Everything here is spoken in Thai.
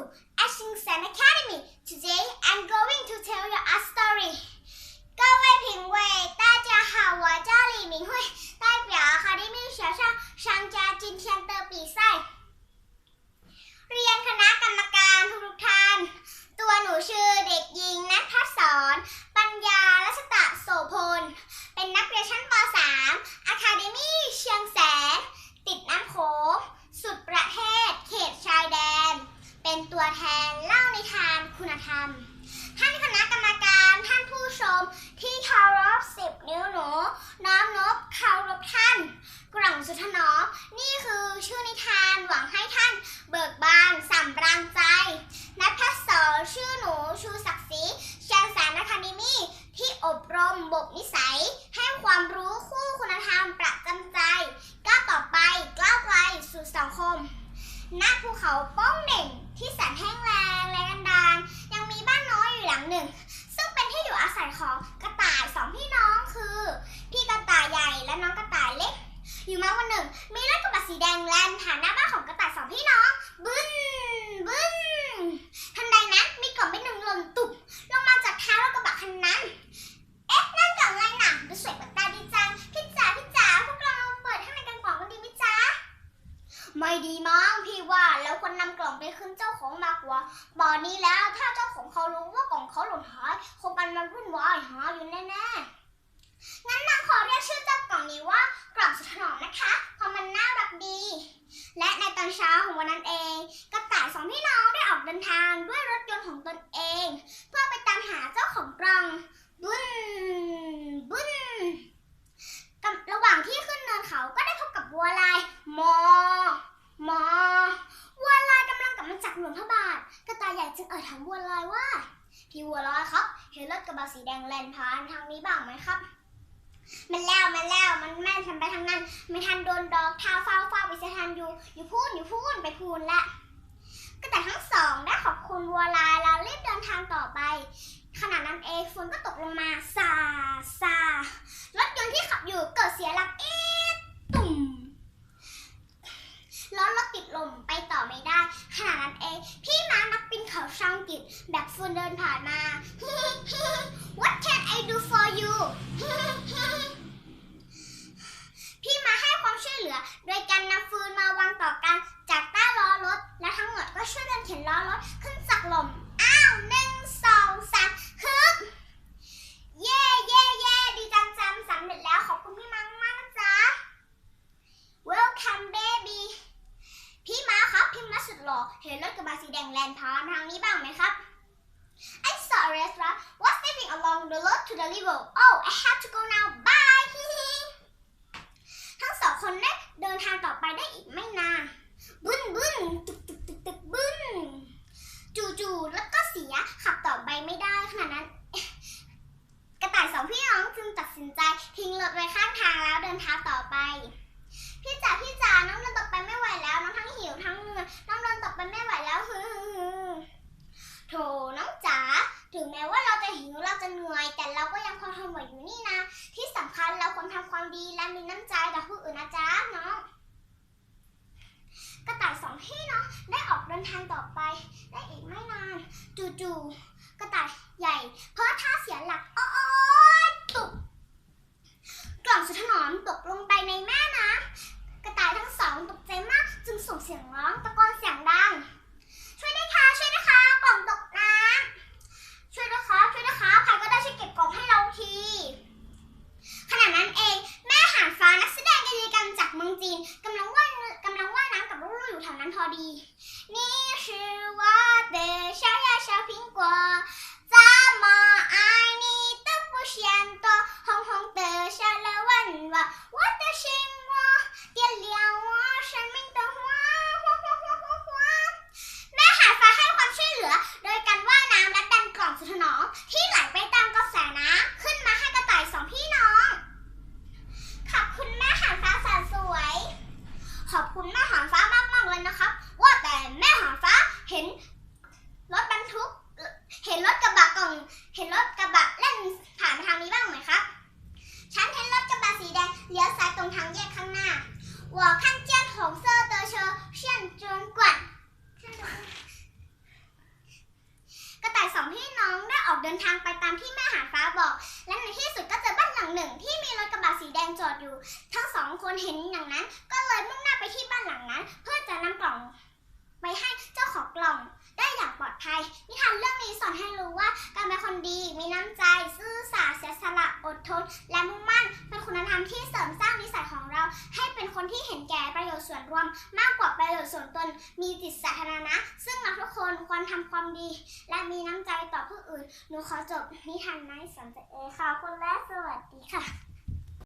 Ashing Ashington Academy. Today I'm going to tell you a story. 各位评委，大家好，我叫李明慧，代表好利明学校参加今天的。 ภูเขาป้องเด่งที่แสนแห้งแล้ง ดีมั้งพี่ว่าแล้วควรนำกล่องไปคืนเจ้าของมากกว่าตอนนี้แล้วถ้าเจ้าของเขารู้ว่ากล่องเขาหล่นหายคงกันมันวุ่นวายหาอยู่แน่ๆงั้นนางขอเรียกชื่อเจ้ากล่องนี้ว่ากล่องสุดถนอมนะคะเพราะมันน่ารักดี และในตอนเช้าของวันนั้นเองกระต่ายสองพี่น้องได้ออกเดินทางด้วยรถยนต์ของตนเอง เพื่อไปตามหาเจ้าของกล่อง บุ้นบุ้นกับระหว่างที่ขึ้นเนินเขาก็ได้พบกับวัวลายมอมอวัวลายกำลังกลับมาจากหลวงพระ บาทกระต่ายใหญ่จึงเอ่ยถามวัวลายว่า พี่วัวลายครับ เห็นรถกระบะสีแดงแล่นผ่านทางนี้บ้างไหมครับ มันแล้วมันแล้วมันแม่นฉันไปทางนั้นไม่ทันโดนดอกเท้าเฝ้าเฝ้าไปเสียทันอยู่ อยู่พูนอยู่พูนไปพูนละกระต่ายทั้งสองได้ขอบคุณวัวลายแล้วรีบเดินทางต่อไปขณะนั้นเองฝนก็ตกลงมาซาซารถยนต์ที่ขับอยู่เกิดเสียหลักเอ๊ะตุ่มล้อรถติดลมไปต่อไม่ได้ ขณะนั้นเอง พี่ม้านักปีนเขาช่างกิจแบบฟืนเดินผ่าน มา What can I do for you พี่มาให้ความช่วยเหลือ โดยการนำฟืนมาวางต่อกัน จากใต้ล้อรถ และทั้งหมดก็ช่วยกันเข็นล้อรถขึ้นจากลมอ้าวหนึ่งสองสามฮึบเย่เย่เย่ดีจังจังสำเร็จแล้วขอบคุณพี่มังมากนะจ๊ะ Welcome baby พี่ม้าครับ พี่ม้าสุดหล่อ เห็นรถกระบะสีแดงแลนผ่านทางนี้บ้างไหมครับ a restaurant was living along the road to the river Oh I have to go now bye ทั้งสองคนได้เดินทางต่อไปได้อีกไม่นานบึ้นบึ้นตึกตึกตึกตึกบึ้นจู่ๆแล้วก็เสียียหลัก โอ๊ยตุกกล่องสุดถนอมตกลงไปในแม่น้ำกระต่ายทั้งสองตกใจมาก จึงส่งเสียงร้องตะโกนเสียงดัง ช่วยด้วยค่ะ ช่วยด้วยค่ะ กล่องตกน้ำช่วยด้วยค่ะ ช่วยด้วยค่ะ ใครก็ได้ช่วยเก็บกล่องให้เราที ขณะนั้นเองแม่หานฟ้านักแสดงกิจกรรจากเมืองจีนกำลังว่ายกำลังว่ายน้ำกับลูกๆอยู่แถวนั้นพอดี นี่คือว่าเดชายชาพิงกัว 不嫌多红红的小了问我我的心窝点亮我生命的花花花花花花แม่หานฟ้าให้ความช่วยเหลือ โดยการว่ายน้ำและดันกล่องสุดถนอมที่ 我看见红色的车向中管กระต่ายสองพี่น้องได้ออกเดินทางไปตามที่แม่หานฟ้าบอก และในที่สุดก็เจอบ้านหลังหนึ่งที่มีรถกระบะสีแดงจอดอยู่ ทั้งสองคนเห็นอย่างนั้น ก็เลยมุ่งหน้าไปที่บ้านหลังนั้น เพื่อจะนำกล่อง ไปให้เจ้าของกล่องได้อย่างปลอดภัย นิทานเรื่องนี้สอนให้รู้ว่า การเป็นคนดี มีน้ำใจ ซื่อสัตย์เสียสละ อดทน และมุ่งมั่น เป็นคุณธรรมที่เสริมสร้างนิสัยของเรา ให้เป็นคนที่เห็นแก่ประโยชน์ส่วนรวม มากกว่าประโยชน์ส่วนตน มีจิตสาธารณะ ซึ่งเราทุกคนควรทำความดี และมีน้ำใจต่อผู้อื่น หนูขอจบนิทานไม้สอนจเอค่ะขอบคุณและสวัสดีค่ะ